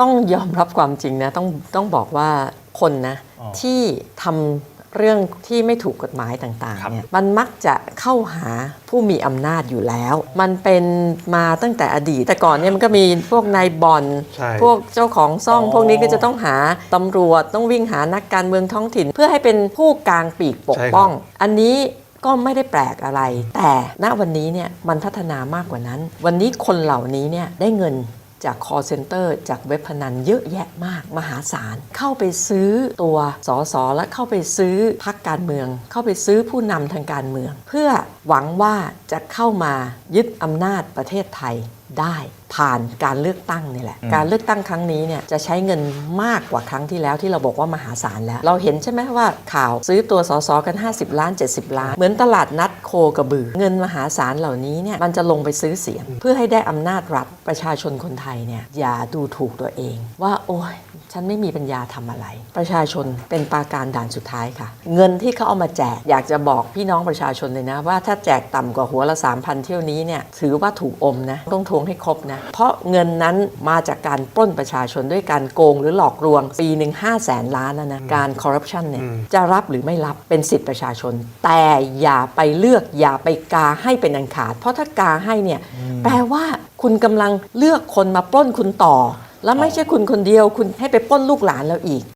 ต้องยอมรับความจริงนะ ต้องต้องบอกว่าคนนะ อ๋อที่ทำเรื่องที่ไม่ถูกกฎหมายต่างครับ ๆเนี่ยมันมักจะเข้าหาผู้มีอำนาจอยู่แล้ว มันเป็นมาตั้งแต่อดีต แต่ก่อนเนี่ยมันก็มีพวกนายบอลใช่ พวกเจ้าของซ่องอ๋อ พวกนี้ก็จะต้องหาตำรวจต้องวิ่งหานักการเมืองท้องถิ่น เพื่อให้เป็นผู้กลางปีกปกใช่ครับป้อง อันนี้ก็ไม่ได้แปลกอะไร แต่ณวันนี้เนี่ยมันพัฒนามากกว่านั้น วันนี้คนเหล่านี้เนี่ยได้เงิน จาก call center จากเว็บพนันเยอะแยะมากมหาศาล เข้าไปซื้อตัวสอสอและเข้าไปซื้อพักการเมือง เข้าไปซื้อผู้นำทางการเมือง เพื่อหวังว่าจะเข้ามายึดอำนาจประเทศไทย ได้ผ่านการเลือกตั้งนี่แหละอืมการเลือกตั้งครั้งนี้เนี่ยจะใช้เงินมากกว่าครั้งที่แล้วที่เราบอกว่ามหาศาลแล้ว เราเห็นใช่ไหมว่าข่าวซื้อตัวสสกัน 50 ล้าน 70 ล้าน เหมือนตลาดนัดโคกระบือ เงินมหาศาลเหล่านี้เนี่ยมันจะลงไปซื้อเสียง เพื่อให้ได้อำนาจรัฐประชาชนคนไทยเนี่ยอย่าดูถูกตัวเองว่าโอ้ย ฉันไม่มีปัญญาทำอะไร ประชาชนเป็นปราการด่านสุดท้ายค่ะ เงินที่เขาเอามาแจก อยากจะบอกพี่น้องประชาชนเลยนะ ว่าถ้าแจกต่ำกว่าหัวละ 3,000 เที่ยวนี้เนี่ยถือว่าถูกอมนะ ต้องทวงให้ครบนะ เพราะเงินนั้นมาจากการปล้นประชาชนด้วยการโกงหรือหลอกลวง ปีหนึ่ง5แสนล้านนะนะ การคอร์รัปชันเนี่ยอืมจะรับหรือไม่รับเป็นสิทธิประชาชน แต่อย่าไปเลือกอย่าไปกาให้เป็นอันขาด เพราะถ้ากาให้เนี่ยแปลว่าคุณกำลังเลือกคนมาปล้นคุณต่อ แล้วไม่ใช่คุณคนเดียวคุณให้ไปป้นลูกหลานเราอีก